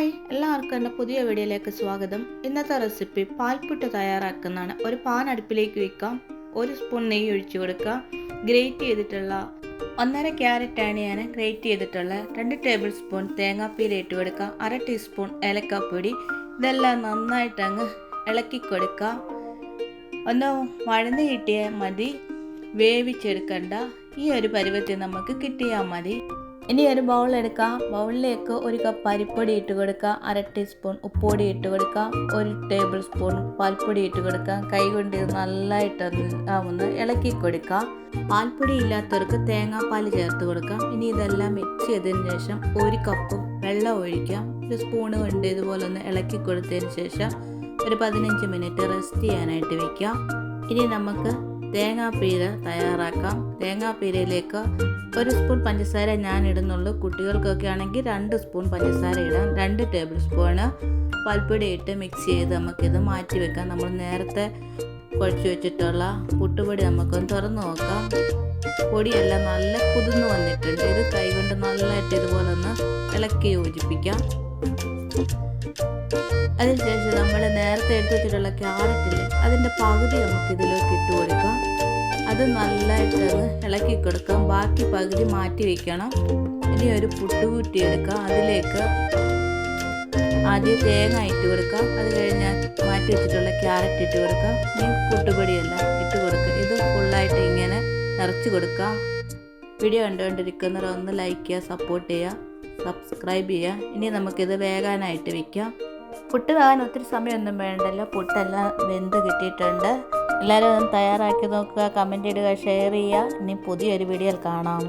Hi എല്ലാവർക്കും എന്റെ പുതിയ വീഡിയോയിലേക്ക് സ്വാഗതം. ഇന്നത്തെ റെസിപ്പി പാൽപ്പുട്ട് തയ്യാറാക്കുന്നതാണ്. ഒരു പാൻ അടുപ്പിലേക്ക് വയ്ക്കാം. ഒരു സ്പൂൺ നെയ്യ് ഒഴിച്ചു കൊടുക്കുക. ഗ്രേറ്റ് ചെയ്തിട്ടുള്ള ഒന്നര ക്യാരറ്റാണ് ഞാൻ ഗ്രേറ്റ് ചെയ്തിട്ടുള്ള. രണ്ട് ടേബിൾ സ്പൂൺ തേങ്ങാപ്പീര ഇട്ട് കൊടുക്കുക. അര ടീസ്പൂൺ ഏലക്കാപ്പൊടി. ഇതെല്ലാം നന്നായിട്ട് അങ്ങ് ഇളക്കി കൊടുക്കുക. ഒന്ന് വഴന്ന് കിട്ടിയാൽ മതി. വേവിച്ചെടുക്കണ്ട. ഈ ഒരു പരുവത്തിൽ നമുക്ക് കിട്ടിയാൽ മതി. ഇനി ഒരു ബൗൾ എടുക്കുക ബൗളിലേക്ക് ഒരു കപ്പ് അരിപ്പൊടി ഇട്ട് കൊടുക്കുക അര ടീസ്പൂൺ ഉപ്പൊടി ഇട്ട് കൊടുക്കുക ഒരു ടേബിൾ സ്പൂൺ പാൽപ്പൊടി ഇട്ട് കൊടുക്കുക കൈ കൊണ്ട് നല്ലതായിട്ട് ഒന്ന് ഇളക്കി കൊടുക്കുക പാൽപ്പൊടി ഇല്ലാത്തവർക്ക് തേങ്ങാപ്പാൽ ചേർത്ത് കൊടുക്കാം. ഇനി ഇതെല്ലാം മിക്സ് ചെയ്തതിന് ശേഷം ഒരു കപ്പ് വെള്ളം ഒഴിക്കാം. ഒരു സ്പൂണ് കൊണ്ട് ഇതുപോലെ ഒന്ന് ഇളക്കി കൊടുത്തതിന് ശേഷം ഒരു പതിനഞ്ച് മിനിറ്റ് റെസ്റ്റ് ചെയ്യാനായിട്ട് വെക്കാം. ഇനി നമുക്ക് തേങ്ങാപ്പീര തയ്യാറാക്കാം. തേങ്ങാപ്പീരയിലേക്ക് ഒരു സ്പൂൺ പഞ്ചസാര ഞാൻ ഇടുന്നുള്ളൂ കുട്ടികൾക്കൊക്കെ ആണെങ്കിൽ രണ്ട് സ്പൂൺ പഞ്ചസാര ഇടാം. രണ്ട് ടേബിൾ സ്പൂണ് പൽപ്പൊടി ഇട്ട് മിക്സ് ചെയ്ത് നമുക്കിത് മാറ്റി വെക്കാം. നമ്മൾ നേരത്തെ കുഴച്ച് വെച്ചിട്ടുള്ള പുട്ടുപൊടി നമുക്കൊന്ന് തുറന്ന് നോക്കാം. പൊടിയെല്ലാം നല്ല കുതിർന്ന് വന്നിട്ടുണ്ട്. ഇത് കൈകൊണ്ട് നല്ലതായിട്ട് ഇതുപോലെ ഒന്ന് ഇളക്കി യോജിപ്പിക്കാം. അതിനുശേഷം നമ്മൾ നേരത്തെ എടുത്ത് വെച്ചിട്ടുള്ള ക്യാരറ്റില്ലേ അതിന്റെ പകുതി നമുക്ക് ഇതിലേക്ക് ഇട്ട് കൊടുക്കാം. അത് നല്ലതായിട്ടൊന്ന് ഇളക്കി കൊടുക്കാം. ബാക്കി പകുതി മാറ്റി വെക്കണം. ഇനി ഒരു പുട്ടുകൂട്ടി എടുക്കാം. അതിലേക്ക് ആദ്യം തേങ്ങ ഇട്ട് കൊടുക്കാം. അത് കഴിഞ്ഞ് മാറ്റി വെച്ചിട്ടുള്ള ക്യാരറ്റ് ഇട്ട് കൊടുക്കാം. ഇനി പുട്ടുപൊടിയെല്ലാം ഇട്ട് കൊടുക്കുക ഇത് ഫുള്ളായിട്ട് ഇങ്ങനെ നിറച്ച് കൊടുക്കാം. വീഡിയോ കണ്ടുകൊണ്ടിരിക്കുന്നവർ ഒന്ന് ലൈക്ക് ചെയ്യുക സപ്പോർട്ട് ചെയ്യുക സബ്സ്ക്രൈബ് ചെയ്യുക. ഇനി നമുക്കിത് വേകാനായിട്ട് വെക്കാം. പുട്ട് വേകാൻ ഒത്തിരി സമയമൊന്നും വേണ്ടല്ലോ. പുട്ടെല്ലാം വെന്ത് കിട്ടിയിട്ടുണ്ട്. എല്ലാവരും തയ്യാറാക്കി നോക്കുക കമന്റ് ഇടുക ഷെയർ ചെയ്യുക. ഇനി പുതിയൊരു വീഡിയോയിൽ കാണാം.